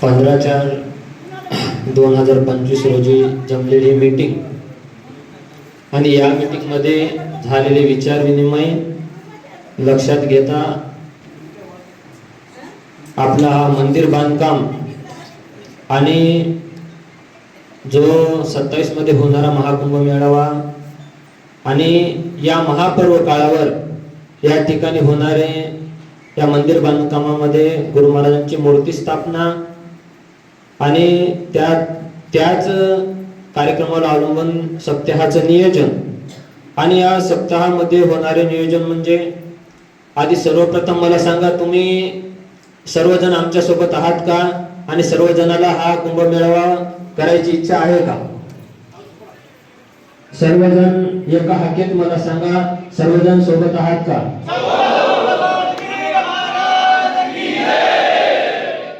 पंधरा चार दोन हजार पंचवीस रोजी जमलेली मीटिंग आणि या मीटिंगमध्ये झालेले विचार विनिमय लक्षात घेता आपला हा मंदिर बांधकाम आणि जो सत्तावीसमध्ये होणारा महाकुंभ मेळावा आणि या महापर्व काळावर या ठिकाणी होणारे या मंदिर बांधकामामध्ये गुरु महाराजांची मूर्ती स्थापना आणि त्या त्याच कार्यक्रमाला अवलंबून सप्ताहाचं नियोजन. आणि या सप्ताहामध्ये होणारे नियोजन म्हणजे आधी सर्वप्रथम मला सांगा तुम्ही सर्वजण आमच्यासोबत आहात का? आणि सर्वजणाला हा कुंभमेळावा करायची इच्छा आहे का? सर्वजण एका हाकेत मला सांगा सर्वजण सोबत आहात का?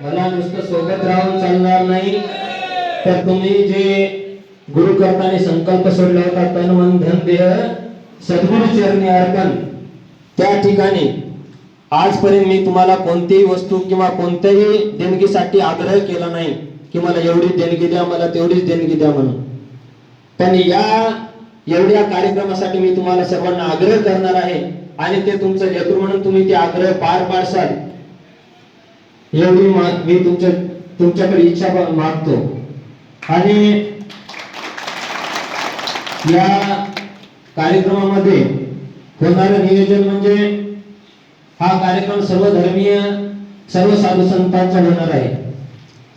मला नुसतं सोबत राहून चालणार नाही. तर तुम्ही जे गुरु करताना संकल्प सोडला होता तन मन धन देह सद्गुरु चरणी अर्पण त्या ठिकाणी आजपर्यंत मी तुम्हाला कोणतीही वस्तू किंवा कोणत्याही देणगीसाठी आग्रह केला नाही की मला एवढी देणगी द्या मला तेवढीच देणगी द्या म्हणून. पण या एवढ्या कार्यक्रमासाठी मी तुम्हाला सर्वांना आग्रह करणार आहे आणि ते तुमचं लेकरू म्हणून तुम्ही ते आग्रह पार पाडसाल. एवढी मा- मी तुमच्या तुमच्याकडे इच्छा मागतो. आणि या कार्यक्रमामध्ये होणारं नियोजन म्हणजे हा कार्यक्रम सर्व धर्मीय सर्व साधू संतांचा होणार आहे.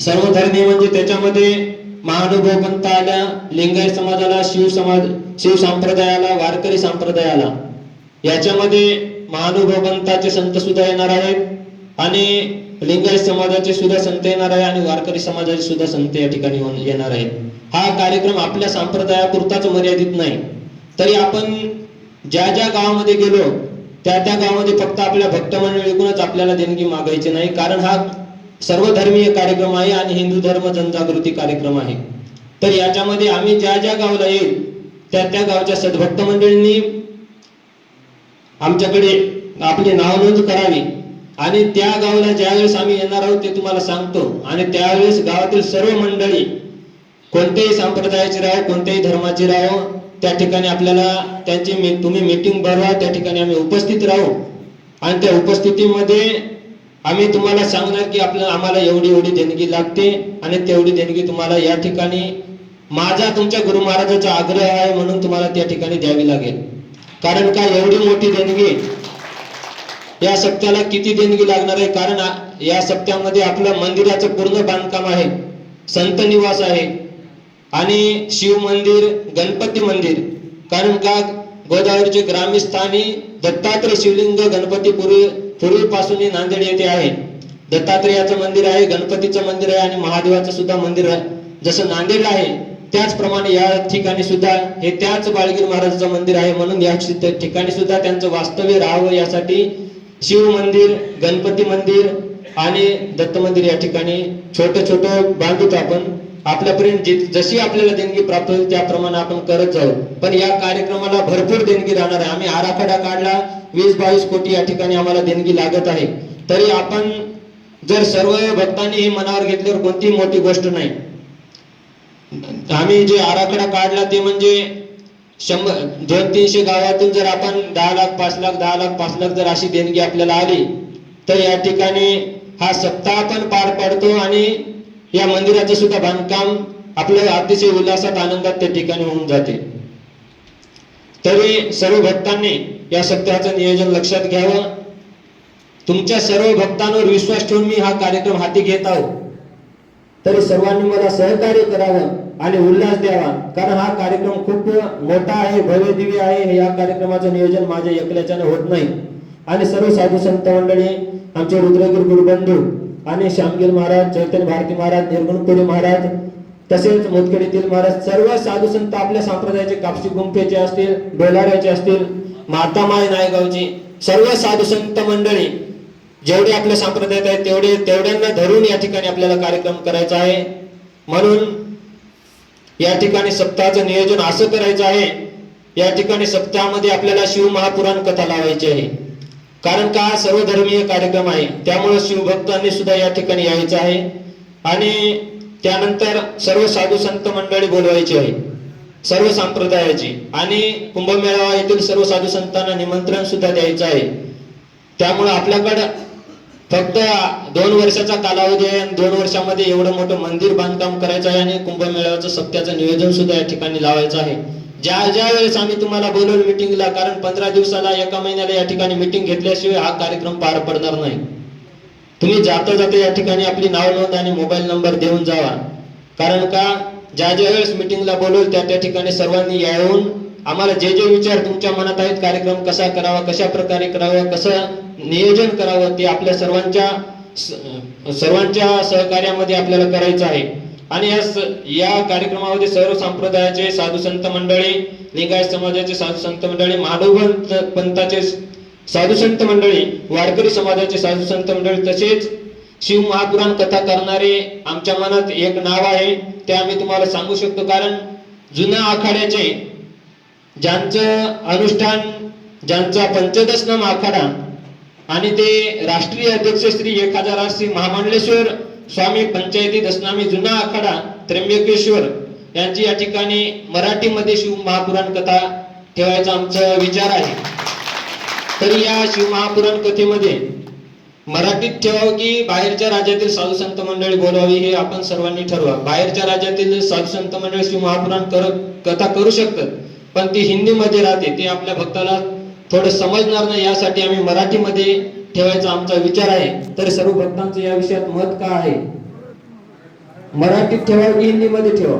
सर्व धर्मीय म्हणजे त्याच्यामध्ये महानुभव पंत आल्या लिंगायत समाजाला शिव समाज शिव संप्रदायाला वारकरी संप्रदायाला. याच्यामध्ये महानुभव पंताचे संत सुद्धा येणार आहेत. आणि लिंगायत समाजाचे सुद्धा संत येणार आहे आणि वारकरी समाजाचे सुद्धा संत या ठिकाणी येणार आहेत. हा कार्यक्रम आपल्या संप्रदायापुरताच मर्यादित नाही. तरी आपण ज्या ज्या गावामध्ये गेलो त्या त्या गावामध्ये फक्त आपल्या भक्त मंडळीकडूनच आपल्याला देणगी मागायची नाही. कारण हा सर्वधर्मीय कार्यक्रम आहे आणि हिंदू धर्म जनजागृती कार्यक्रम आहे. तर याच्यामध्ये आम्ही ज्या ज्या गावाला येईल त्या त्या गावच्या सद्भक्त मंडळींनी आमच्याकडे आपली नाव नोंद करावी. आणि त्या गावाला ज्यावेळेस आम्ही येणार आहोत ते तुम्हाला सांगतो. आणि त्यावेळेस गावातील सर्व मंडळी कोणत्याही संप्रदायाची राहो कोणत्याही धर्माची राहो त्या ठिकाणी आपल्याला त्यांची मी तुम्ही मीटिंग भरवा त्या ठिकाणी आम्ही उपस्थित राहू. आणि त्या उपस्थितीमध्ये आम्ही तुम्हाला सांगणार की आपल्या आम्हाला एवढी एवढी देणगी लागते आणि तेवढी देणगी तुम्हाला या ठिकाणी माझा तुमच्या गुरु महाराजाचा आग्रह आहे म्हणून तुम्हाला त्या ठिकाणी द्यावी लागेल. कारण का एवढी मोठी देणगी? या सप्त्याला किती देणगी लागणार आहे? कारण या सप्त्यामध्ये आपलं मंदिराचं पूर्ण बांधकाम आहे. संत निवास आहे. आणि शिव मंदिर गणपती मंदिर. कारण का? गोदावरीचे ग्रामस्थानी दत्तात्रय शिवलिंग गणपती पूर्वी पूर्वीपासून नांदेड येथे आहे. दत्तात्रेयाचं मंदिर आहे गणपतीचं मंदिर आहे आणि महादेवाचं सुद्धा मंदिर आहे. जसं नांदेडला आहे त्याचप्रमाणे या ठिकाणी सुद्धा हे त्याच बाळगीर महाराजाचं मंदिर आहे म्हणून या ठिकाणी सुद्धा त्यांचं वास्तव्य राहावं यासाठी शिव मंदिर गणपती मंदिर आणि दत्त मंदिर या ठिकाणी छोटं छोटं बांधूत आपण. आपल्यापर्यंत जी- जशी आपल्याला देणगी प्राप्त होईल त्याप्रमाणे आपण करत जाऊ. पण या कार्यक्रमाला भरपूर देणगी राहणार आहे. आम्ही आराखडा काढला वीस बावीस कोटी या ठिकाणी आम्हाला देणगी लागत आहे. तरी आपण जर सर्व भक्तांनी हे मनावर घेतल्यावर कोणतीही मोठी गोष्ट नाही. आम्ही जे आराखडा काढला ते म्हणजे शंभर दोन तीनशे गावातून जर आपण दहा लाख पाच लाख दहा लाख पाच लाख जर अशी देणगी आपल्याला आली तर या ठिकाणी हा सप्ताह पण पार पडतो आणि या मंदिराचं सुद्धा बांधकाम आपलं अतिशय उल्हासात आनंदात त्या ठिकाणी होऊन जाते. तरी सर्व भक्तांनी या सप्ताहाचं नियोजन लक्षात घ्यावं. तुमच्या सर्व भक्तांवर विश्वास ठेवून मी हा कार्यक्रम हाती घेत आहोत तरी सर्वांनी मला सहकार्य करावं आणि उल्हास द्यावा. कारण हा कार्यक्रम खूप मोठा आहे भव्य दिव्य आहे या कार्यक्रमाचं नियोजन माझ्या एकल्याच्याने होत नाही. आणि सर्व साधू संत मंडळी आमचे रुद्रगिर गुरुबंधू आणि श्यामगिर महाराज चैतन्य भारती महाराज निर्गुणपुरी महाराज तसेच मुदखेडीतील महाराज सर्व साधू संत आपल्या संप्रदायाचे कापशी गुंफेचे असतील डोलाऱ्याचे असतील मातामाय नायगावची सर्व साधू संत मंडळी जेवढे आपल्या संप्रदायात आहेत तेवढे तेवढ्यांना धरून या ठिकाणी आपल्याला कार्यक्रम करायचा आहे. म्हणून या ठिकाणी सप्ताहाचं नियोजन असं करायचं आहे या ठिकाणी सप्ताहामध्ये आपल्याला शिव महापुराण कथा लावायची आहे. कारण का हा सर्वधर्मीय कार्यक्रम आहे त्यामुळे शिवभक्तांनी सुद्धा या ठिकाणी यायचं आहे. आणि त्यानंतर सर्व साधू संत मंडळी बोलवायची आहे सर्व संप्रदायाची. आणि कुंभमेळावा येथील सर्व साधू संतांना निमंत्रण सुद्धा द्यायचं आहे. त्यामुळे आपल्याकडं फक्त दोन वर्षाचा कालावधी आहे आणि दोन वर्षामध्ये एवढं मोठं मंदिर बांधकाम करायचं आहे आणि कुंभमेळ्याचं सप्त्याचं नियोजन सुद्धा या ठिकाणी लावायचं आहे. ज्या ज्या वेळेस आम्ही तुम्हाला बोलवलं मिटिंगला कारण पंधरा दिवसाला एका महिन्याला या ठिकाणी मिटिंग घेतल्याशिवाय हा कार्यक्रम पार पडणार नाही. तुम्ही जाता जाता या ठिकाणी आपली नाव नोंद आणि मोबाईल नंबर देऊन जावा. कारण का? ज्या ज्या वेळेस मिटिंगला बोलवल त्या त्या ठिकाणी सर्वांनी येऊन आम्हाला जे जे विचार तुमच्या मनात आहेत कार्यक्रम कसा करावा कशा प्रकारे करावा कसं नियोजन करावं ते आपल्या सर्वांच्या सर्वांच्या सहकार्यामध्ये आपल्याला करायचं आहे. आणि या या कार्यक्रमामध्ये सर्व संप्रदायाचे साधू संत मंडळी लिंगायत समाजाचे साधू संत मंडळी माधव पंथाचे साधू संत मंडळी वारकरी समाजाचे साधू संत मंडळी तसेच शिव महापुराण कथा करणारे आमच्या मनात एक नाव आहे ते आम्ही तुम्हाला सांगू शकतो. कारण जुन्या आखाड्याचे ज्यांचं अनुष्ठान ज्यांचा पंचदश नाम आखाडा आणि ते राष्ट्रीय अध्यक्ष श्री एक हजार श्री महामंडलेश्वर स्वामी पंचायती दसनामी जुना आखाडा त्र्यंबकेश्वर यांची या ठिकाणी मराठीमध्ये शिव महापुराण कथा ठेवायचा आमचा विचार आहे. तर या शिव महापुराण कथेमध्ये मराठीत ठेवावं की बाहेरच्या राज्यातील साधू संत मंडळी बोलावी हे आपण सर्वांनी ठरवा. बाहेरच्या राज्यातील साधू संत मंडळी शिव महापुराण कथा करू शकतात पण ती हिंदीमध्ये राहते. ते आपल्या भक्ताला थोडं समजणार नाही यासाठी आम्ही मराठीमध्ये ठेवायचा आमचा विचार आहे. तर सर्व भक्तांचं या विषयात मत का आहे? मराठीत ठेवा की हिंदीमध्ये ठेवा.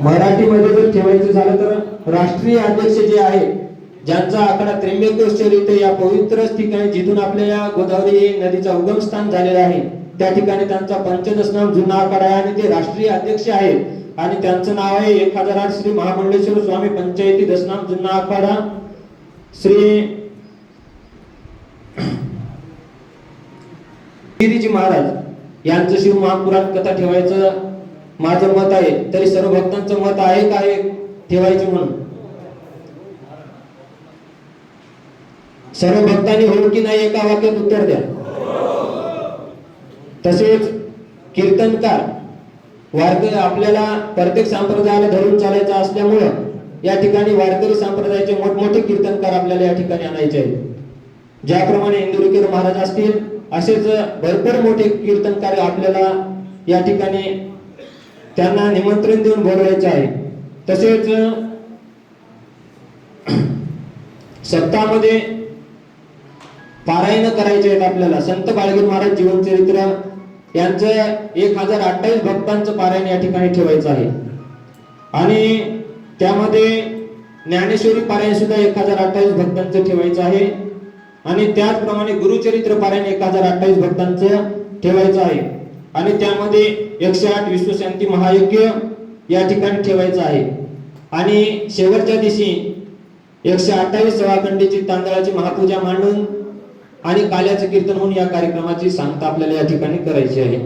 मराठीमध्ये जर ठेवायचं झालं तर राष्ट्रीय अध्यक्ष जे आहे ज्यांचा आकडा त्र्यंबकेश्वर इथे या पवित्र ठिकाणी जिथून आपल्या या गोदावरी नदीचा उगम स्थान झालेला आहे त्या ठिकाणी त्यांचा पंचदश नाम जुना आकडा आहे आणि ते राष्ट्रीय अध्यक्ष आहेत. आणि त्यांचं नाव आहे एक हजार आठ श्री महामंडलेश्वर स्वामी पंचायती दसनाम जुन्ना आखाडा. श्री गिरीजी महाराज यांचं शिव महापुराण कथा ठेवायचं माझं मत आहे. तरी सर्व भक्तांचं मत आहे का हे ठेवायचं म्हणून? सर्व भक्तांनी हो की नाही एका वाक्यात उत्तर द्या. तसेच कीर्तनकार वारकरी आपल्याला प्रत्येक संप्रदायाला धरून चालायचं असल्यामुळं या ठिकाणी वारकरी संप्रदायाचे मोठमोठे कीर्तनकार आपल्याला या ठिकाणी आणायचे आहेत. ज्याप्रमाणे इंदुरीकर महाराज असतील असेच भरपूर मोठे कीर्तनकार आपल्याला या ठिकाणी त्यांना निमंत्रण देऊन बोलवायचे आहे. तसेच सप्ताहामध्ये पारायण करायचे आहेत आपल्याला. संत बाळगीर महाराज जीवनचरित्र यांचं एक हजार अठ्ठावीस भक्तांचं पारायण या ठिकाणी ठेवायचं आहे. आणि त्यामध्ये ज्ञानेश्वरी पारायण सुद्धा एक हजार अठ्ठावीस भक्तांचं ठेवायचं आहे. आणि त्याचप्रमाणे गुरुचरित्र पारायण एक हजार अठ्ठावीस भक्तांचं ठेवायचं आहे. आणि त्यामध्ये एकशे आठ विश्वशांती महायज्ञ या ठिकाणी ठेवायचं आहे. आणि शेवटच्या दिवशी एकशे अठ्ठावीस सवाखंडीची तांदळाची महापूजा मांडून आणि काल्याचं कीर्तन होऊन या कार्यक्रमाची सांगता आपल्याला या ठिकाणी करायची आहे.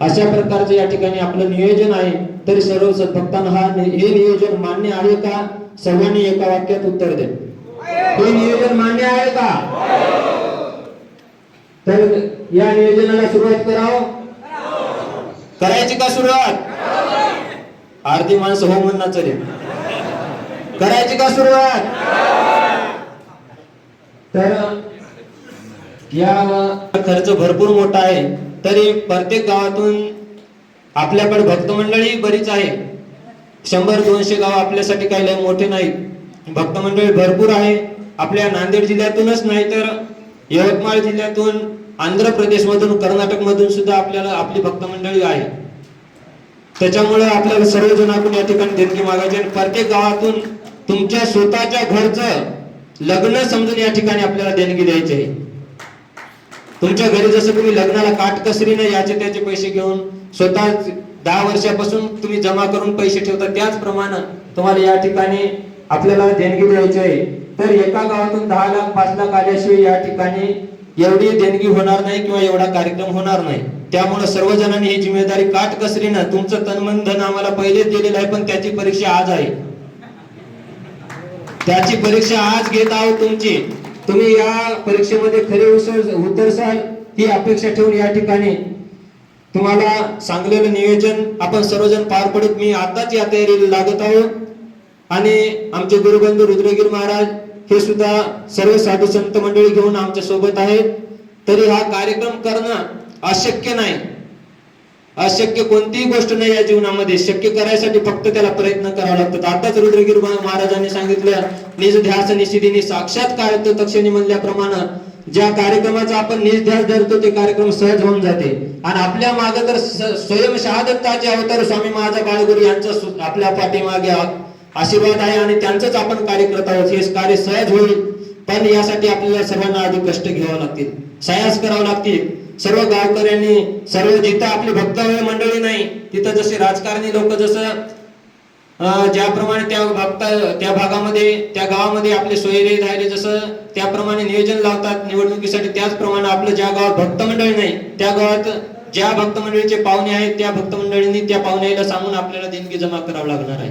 अशा प्रकारचं या ठिकाणी आपलं नियोजन आहे. तरी सर्व सद्भक्तांना हा हे नियोजन मान्य आहे का? सर्वांनी एका वाक्यात उत्तर द्या. हे नियोजन मान्य आहे का? तर या नियोजनाला सुरुवात करावं. करायची का सुरुवात? आरती माणसं हो म्हणणार चले करायची का सुरुवात? तर या खर्च भरपूर मोठा आहे. तरी प्रत्येक गावातून आपल्याकडे भक्त मंडळी बरीच आहे. शंभर दोनशे गाव आपल्यासाठी काही लय मोठे नाही भक्त मंडळी भरपूर आहे. आपल्या नांदेड जिल्ह्यातूनच नाही तर यवतमाळ जिल्ह्यातून आंध्र प्रदेशमधून कर्नाटकमधून सुद्धा आपल्याला आपली भक्त मंडळी आहे. त्याच्यामुळे आपल्याला सर्वजण आपण या ठिकाणी देणगी मागायची आणि प्रत्येक गावातून तुमच्या स्वतःच्या घरचं लग्न समजून या ठिकाणी आपल्याला देणगी द्यायची आहे. तुमच्या घरी जसं तुम्ही लग्नाला काटकसरीनं याचे त्याचे पैसे घेऊन स्वतः दहा वर्षापासून तुम्ही जमा करून पैसे ठेवता त्याचप्रमाणे तुम्हाला या ठिकाणी आपल्याला देणगी द्यायची आहे. तर एका गावातून दहा लाख पाच लाख आल्याशिवाय या ठिकाणी एवढी देणगी होणार नाही किंवा एवढा कार्यक्रम होणार नाही. त्यामुळे सर्वजणांनी ही जिम्मेदारी काटकसरीनं तुमचं तनमन धन आम्हाला पहिलेच दिलेलं आहे पण त्याची परीक्षा आज आहे. त्याची परीक्षा आज घेत आहोत तुमची. तुम्ही या परीक्षेमध्ये खरे उसर- उतरसाल ही अपेक्षा ठेवून या ठिकाणी. तुम्हाला सांगलेलं नियोजन आपण सर्वजण पार पडत मी आताच या तयारीला लागत आहोत आणि आमचे गुरुबंधू रुद्रगिरी महाराज हे सुद्धा सर्व साधू संत मंडळी घेऊन आमच्यासोबत आहेत. तरी हा कार्यक्रम करणं अशक्य नाही. अशक्य कोणतीही गोष्ट नाही या जीवनामध्ये. शक्य करायसाठी फक्त त्याला प्रयत्न करावा लागतात आताच रुद्रगिरी महाराजांनी सांगितलं निज ध्यास निशिधीने साक्षात काय तक्षणी म्हणल्याप्रमाणे ज्या कार्यक्रमाचा आपण निज ध्यास धरतो ते कार्यक्रम सहज होऊन जाते. आणि आपल्या मागे तर स्वयं शहादत्ताचे अवतार स्वामी माझा बाळगुरु यांचा आपल्या पाठीमागे आशीर्वाद आहे आणि त्यांचंच आपण कार्य करत आहोत. हे कार्य सहज होईल. पण यासाठी आपल्याला सर्वांना आधी कष्ट घ्यावं लागतील. सायास करावं लागतील. सर्व गावकऱ्यांनी सर्व जिथं आपली भक्तव्य मंडळी नाही तिथं जसे राजकारणी लोक जसं ज्याप्रमाणे त्या भक्त त्या भागामध्ये त्या गावामध्ये आपले सोयरे राहिले जसं त्याप्रमाणे नियोजन लावतात निवडणुकीसाठी त्याचप्रमाणे आपलं ज्या गावात भक्त मंडळी नाही त्या गावात ज्या भक्त मंडळीचे पाहुणे आहेत त्या भक्त मंडळींनी त्या पाहुण्याला सांगून आपल्याला देणगी जमा करावं लागणार आहे.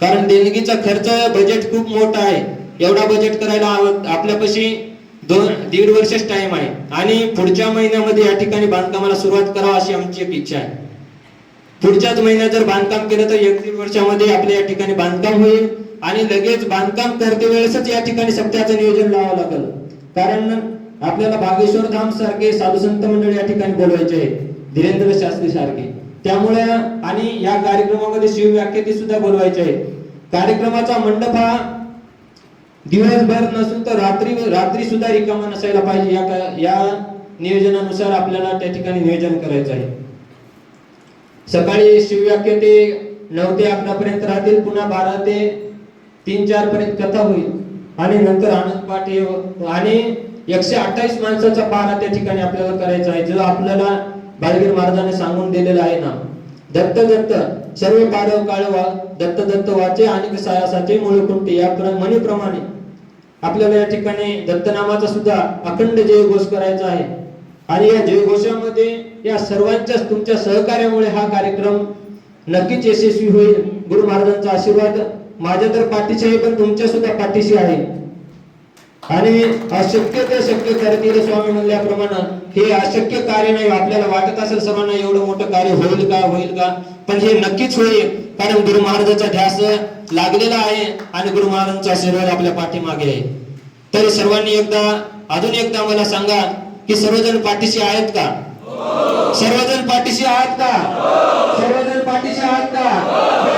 कारण देणगीचा खर्च बजेट खूप मोठा आहे. एवढा बजेट करायला आव- आपल्यापाशी दोन दीड वर्षच टाइम आहे. आणि पुढच्या महिन्यामध्ये या ठिकाणी बांधकामाला सुरुवात करावा अशी आमची एक इच्छा आहे. पुढच्याच महिन्यात जर बांधकाम केलं तर एक दीड वर्षामध्ये आपल्या या ठिकाणी बांधकाम होईल. आणि लगेच बांधकाम करते वेळेसच या ठिकाणी सप्त्याचं नियोजन लावावं लागेल. कारण आपल्याला बागेश्वर धाम सारखे साधू संत मंडळ या ठिकाणी बोलवायचे आहे धीरेंद्र शास्त्री सारखे. त्यामुळे आणि या कार्यक्रमामध्ये शिवव्याख्याती सुद्धा बोलवायचे आहे कार्यक्रमाचा मंडप हा दिवसभर नसून तर रात्री रात्री सुद्धा रिकामा नसायला पाहिजे. या का- या नियोजनानुसार आपल्याला त्या ठिकाणी नियोजन करायचं आहे. सकाळी शिवव्याख्या ते नऊ ते अकरा पर्यंत राहतील. पुन्हा बारा ते तीन चार पर्यंत कथा होईल. आणि नंतर आनंद पाठ हे- हो- आणि एकशे अठ्ठावीस माणसाचा पारा त्या ठिकाणी आपल्याला करायचा आहे. जो आपल्याला बालगीर महाराजाने सांगून दिलेला आहे ना. दत्त दत्त सर्व काळव काळवा दत्त दत्त वाचे आणि सायासाचे मुळकुंटे. या म्हणीप्रमाणे आपल्याला या ठिकाणी दत्तनामाचा सुद्धा अखंड जयघोष करायचा आहे. आणि या जयघोषामध्ये या सर्वांच्याच तुमच्या सहकार्यामुळे हा कार्यक्रम नक्कीच यशस्वी होईल. गुरु महाराजांचा आशीर्वाद. माझ्या तर पाठीशी आहे पण तुमच्या सुद्धा पाठीशी आहे. आणि अशक्य ते शक्य करतील स्वामी म्हणल्याप्रमाणे हे अशक्य कार्य नाही आपल्याला वाटत असेल सर्वांना एवढं मोठं कार्य होईल का होईल का? पण हे नक्कीच होईल कारण गुरु महाराजांचा ध्यास लागलेला आहे आणि गुरु महाराजांचा आशीर्वाद आपल्या पाठीमागे आहे. तरी सर्वांनी एकदा अजून एकदा मला सांगा की सर्वजण पाठीशी आहेत का? सर्वजण पाठीशी आहात का? सर्वजण पाठीशी आहात का?